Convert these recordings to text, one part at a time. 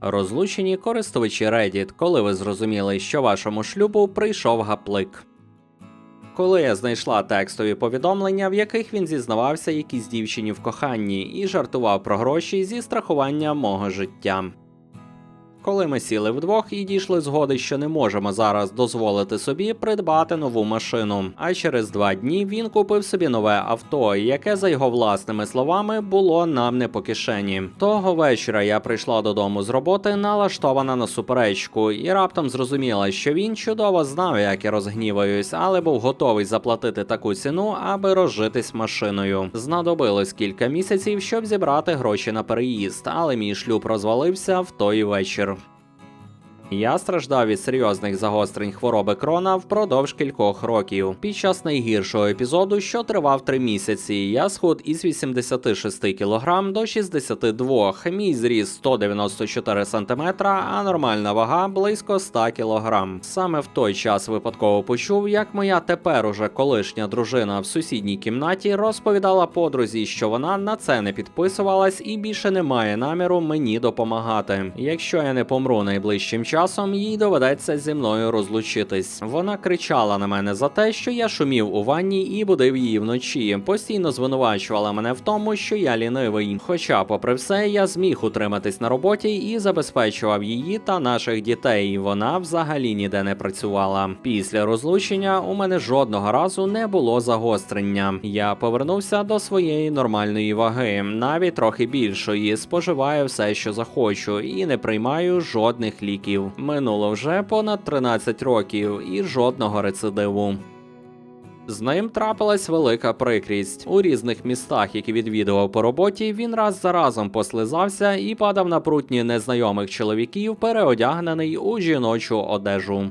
Розлучені користувачі Reddit, коли ви зрозуміли, що вашому шлюбу прийшов гаплик. Коли я знайшла текстові повідомлення, в яких він зізнавався якійсь дівчині в коханні і жартував про гроші зі страхування мого життя. Коли ми сіли вдвох і дійшли згоди, що не можемо зараз дозволити собі придбати нову машину. А через два дні він купив собі нове авто, яке, за його власними словами, було нам не по кишені. Того вечора я прийшла додому з роботи, налаштована на суперечку, і раптом зрозуміла, що він чудово знав, як я розгніваюсь, але був готовий заплатити таку ціну, аби розжитись машиною. Знадобилось кілька місяців, щоб зібрати гроші на переїзд, але мій шлюб розвалився в той вечір. Я страждав від серйозних загострень хвороби крона впродовж кількох років. Під час найгіршого епізоду, що тривав три місяці, я схуд із 86 кг до 62, мій зріс 194 см, а нормальна вага близько 100 кг. Саме в той час випадково почув, як моя тепер уже колишня дружина в сусідній кімнаті розповідала подрузі, що вона на це не підписувалась і більше не має наміру мені допомагати. Якщо я не помру найближчим часом, їй доведеться зі мною розлучитись. Вона кричала на мене за те, що я шумів у ванні і будив її вночі. Постійно звинувачувала мене в тому, що я лінивий. Хоча, попри все, я зміг утриматись на роботі і забезпечував її та наших дітей. Вона взагалі ніде не працювала. Після розлучення у мене жодного разу не було загострення. Я повернувся до своєї нормальної ваги, навіть трохи більшої. Споживаю все, що захочу, і не приймаю жодних ліків. Минуло вже понад 13 років і жодного рецидиву. З ним трапилась велика прикрість. У різних містах, які відвідував по роботі, він раз за разом послизався і падав на прутні незнайомих чоловіків, переодягнений у жіночу одежу.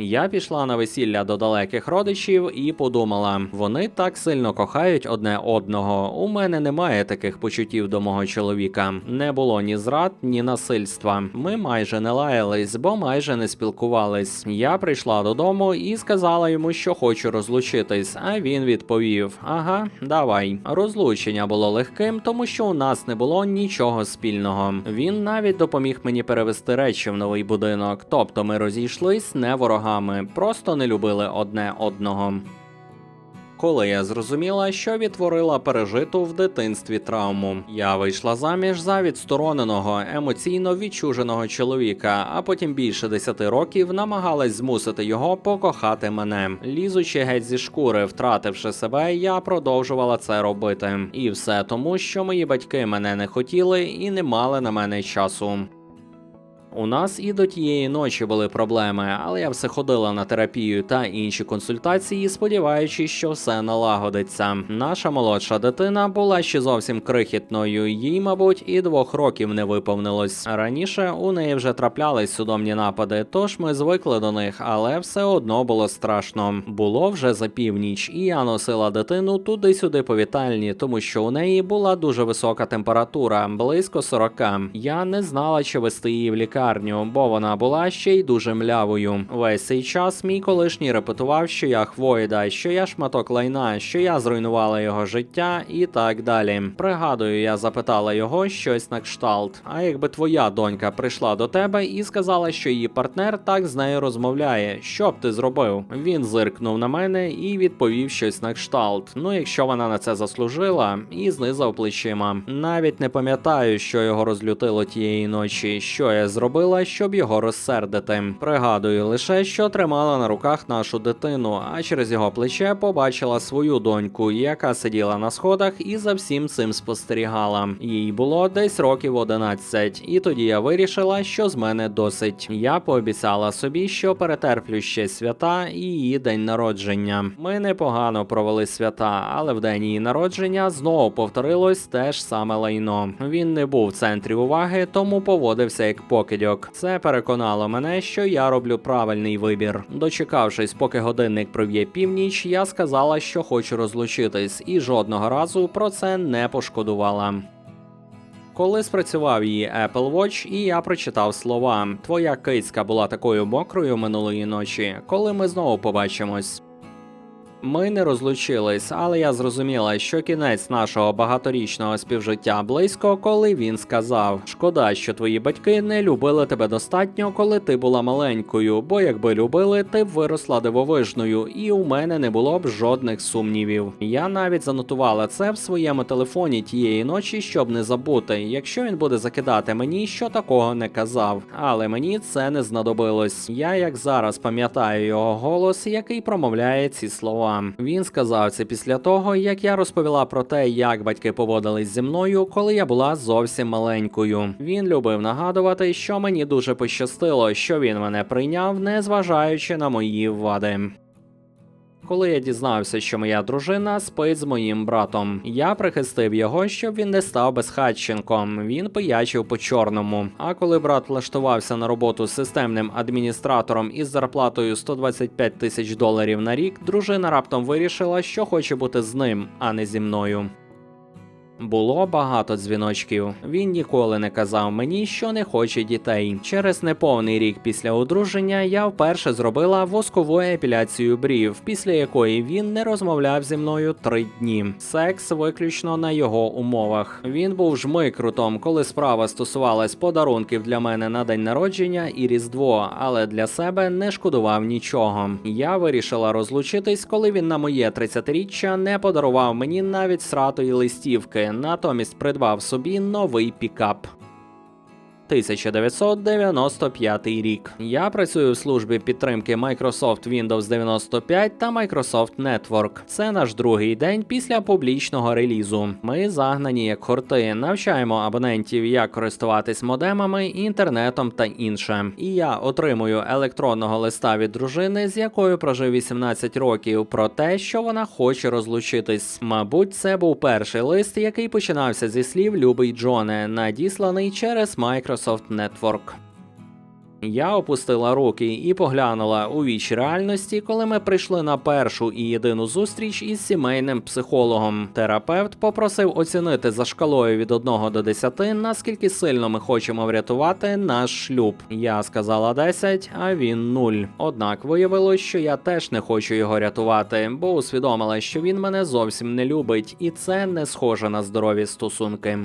Я пішла на весілля до далеких родичів і подумала: вони так сильно кохають одне одного. У мене немає таких почуттів до мого чоловіка. Не було ні зрад, ні насильства. Ми майже не лаялись, бо майже не спілкувались. Я прийшла додому і сказала йому, що хочу розлучитись. А він відповів: Ага, давай. Розлучення було легким, тому що у нас не було нічого спільного. Він навіть допоміг мені перевести речі в новий будинок. Тобто ми розійшлись не ворогами, просто не любили одне одного. Коли я зрозуміла, що відтворила пережиту в дитинстві травму, я вийшла заміж за відстороненого, емоційно відчуженого чоловіка, а потім більше 10 років намагалась змусити його покохати мене. Лізучи геть зі шкури, втративши себе, я продовжувала це робити. І все тому, що мої батьки мене не хотіли і не мали на мене часу. У нас і до тієї ночі були проблеми, але я все ходила на терапію та інші консультації, сподіваючись, що все налагодиться. Наша молодша дитина була ще зовсім крихітною, їй, мабуть, і двох років не виповнилось. Раніше у неї вже траплялись судомні напади, тож ми звикли до них, але все одно було страшно. Було вже за північ, і я носила дитину туди-сюди по вітальні, тому що у неї була дуже висока температура, близько 40. Я не знала, чи вести її в лікарню, бо вона була ще й дуже млявою. Весь цей час мій колишній репетував, що я хвойда, що я шматок лайна, що я зруйнувала його життя і так далі. Пригадую, я запитала його щось на кшталт. А якби твоя донька прийшла до тебе і сказала, що її партнер так з нею розмовляє, що б ти зробив? Він зиркнув на мене і відповів щось на кшталт. Ну, якщо вона на це заслужила, і знизав плечима. Навіть не пам'ятаю, що його розлютило тієї ночі, що я зробила, щоб його розсердити. Пригадую лише, що тримала на руках нашу дитину, а через його плече побачила свою доньку, яка сиділа на сходах і за всім цим спостерігала. Їй було десь років 11, і тоді я вирішила, що з мене досить. Я пообіцяла собі, що перетерплю ще свята і її день народження. Ми непогано провели свята, але в день її народження знову повторилось те ж саме лайно. Він не був в центрі уваги, тому поводився як покидьок. Це переконало мене, що я роблю правильний вибір. Дочекавшись, поки годинник пров'є північ, я сказала, що хочу розлучитись, і жодного разу про це не пошкодувала. Коли спрацював її Apple Watch, і я прочитав слова: Твоя кицька була такою мокрою минулої ночі, коли ми знову побачимось. Ми не розлучились, але я зрозуміла, що кінець нашого багаторічного співжиття близько, коли він сказав: Шкода, що твої батьки не любили тебе достатньо, коли ти була маленькою, бо якби любили, ти б виросла дивовижною, і у мене не було б жодних сумнівів. Я навіть занотувала це в своєму телефоні тієї ночі, щоб не забути, якщо він буде закидати мені, що такого не казав. Але мені це не знадобилось. Я як зараз пам'ятаю його голос, який промовляє ці слова. Він сказав це після того, як я розповіла про те, як батьки поводились зі мною, коли я була зовсім маленькою. Він любив нагадувати, що мені дуже пощастило, що він мене прийняв, незважаючи на мої вади. Коли я дізнався, що моя дружина спить з моїм братом, я прихистив його, щоб він не став безхатченком. Він пиячив по чорному. А коли брат влаштувався на роботу з системним адміністратором із зарплатою 125 тисяч доларів на рік, дружина раптом вирішила, що хоче бути з ним, а не зі мною. Було багато дзвіночків. Він ніколи не казав мені, що не хоче дітей. Через неповний рік після одруження я вперше зробила воскову епіляцію брів, після якої він не розмовляв зі мною три дні. Секс виключно на його умовах. Він був жмикрутом, коли справа стосувалась подарунків для мене на день народження і різдво, але для себе не шкодував нічого. Я вирішила розлучитись, коли він на моє 30-річчя не подарував мені навіть сратої листівки натомість придбав собі новий пікап. 1995 рік. Я працюю в службі підтримки Microsoft Windows 95 та Microsoft Network. Це наш другий день після публічного релізу. Ми загнані як хорти, навчаємо абонентів, як користуватись модемами, інтернетом та інше. І я отримую електронного листа від дружини, з якою прожив 18 років, про те, що вона хоче розлучитись. Мабуть, це був перший лист, який починався зі слів Любий Джоне, надісланий через Microsoft Network. Я опустила руки і поглянула у віч реальності, коли ми прийшли на першу і єдину зустріч із сімейним психологом. Терапевт попросив оцінити за шкалою від 1 до 10, наскільки сильно ми хочемо врятувати наш шлюб. Я сказала 10, а він 0. Однак виявилось, що я теж не хочу його рятувати, бо усвідомила, що він мене зовсім не любить, і це не схоже на здорові стосунки.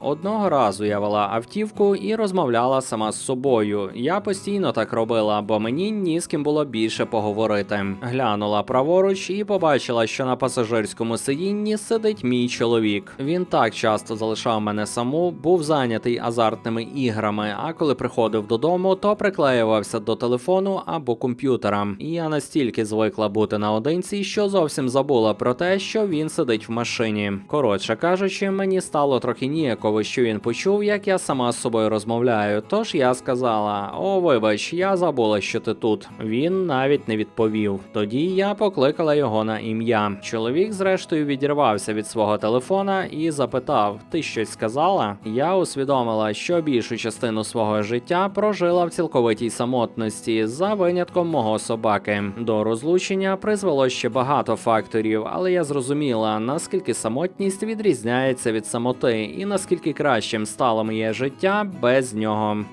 Одного разу я вела автівку і розмовляла сама з собою. Я постійно так робила, бо мені ні з ким було більше поговорити. Глянула праворуч і побачила, що на пасажирському сидінні сидить мій чоловік. Він так часто залишав мене саму, був зайнятий азартними іграми. А коли приходив додому, то приклеювався до телефону або комп'ютера. І я настільки звикла бути наодинці, що зовсім забула про те, що він сидить в машині. Коротше кажучи, мені стало трохи ніяково, що він почув, як я сама з собою розмовляю. Тож я сказала: О, вибач, я забула, що ти тут. Він навіть не відповів. Тоді я покликала його на ім'я. Чоловік, зрештою, відірвався від свого телефона і запитав: Ти щось сказала? Я усвідомила, що більшу частину свого життя прожила в цілковитій самотності за винятком мого собаки. До розлучення призвело ще багато факторів, але я зрозуміла, наскільки самотність відрізняється від самоти, і наскільки кращим стало моє життя без нього.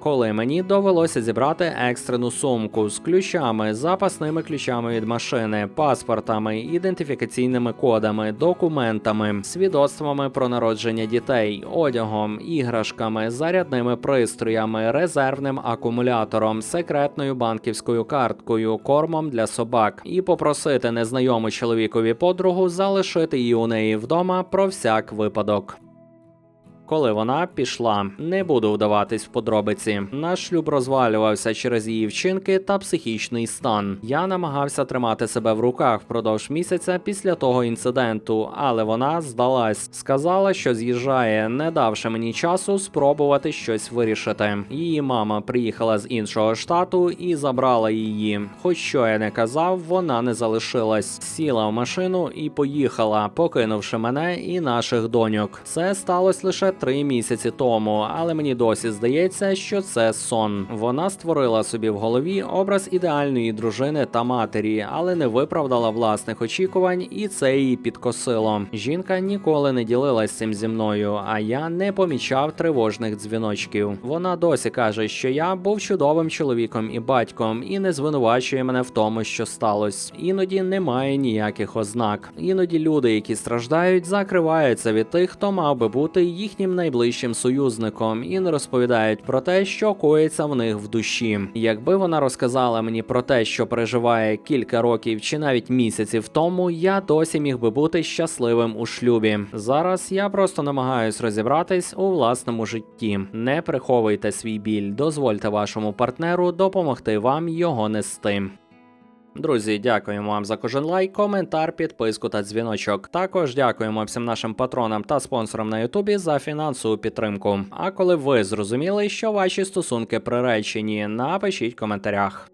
Коли мені довелося зібрати екстрену сумку з ключами, запасними ключами від машини, паспортами, ідентифікаційними кодами, документами, свідоцтвами про народження дітей, одягом, іграшками, зарядними пристроями, резервним акумулятором, секретною банківською карткою, кормом для собак, і попросити незнайому чоловікові подругу залишити її у неї вдома про всяк випадок. Коли вона пішла, не буду вдаватись в подробиці. Наш шлюб розвалювався через її вчинки та психічний стан. Я намагався тримати себе в руках впродовж місяця після того інциденту, але вона здалась, сказала, що з'їжджає, не давши мені часу спробувати щось вирішити. Її мама приїхала з іншого штату і забрала її. Хоч що я не казав, вона не залишилась. Сіла в машину і поїхала, покинувши мене і наших доньок. Це сталося лише три місяці тому, але мені досі здається, що це сон. Вона створила собі в голові образ ідеальної дружини та матері, але не виправдала власних очікувань, і це її підкосило. Жінка ніколи не ділилась цим зі мною, а я не помічав тривожних дзвіночків. Вона досі каже, що я був чудовим чоловіком і батьком, і не звинувачує мене в тому, що сталося. Іноді немає ніяких ознак. Іноді люди, які страждають, закриваються від тих, хто мав би бути їхнім найближчим союзником, і не розповідають про те, що коїться в них в душі. Якби вона розказала мені про те, що переживає кілька років чи навіть місяців тому, я досі міг би бути щасливим у шлюбі. Зараз я просто намагаюсь розібратись у власному житті. Не приховуйте свій біль, дозвольте вашому партнеру допомогти вам його нести. Друзі, дякуємо вам за кожен лайк, коментар, підписку та дзвіночок. Також дякуємо всім нашим патронам та спонсорам на Ютубі за фінансову підтримку. А коли ви зрозуміли, що ваші стосунки приречені, напишіть в коментарях.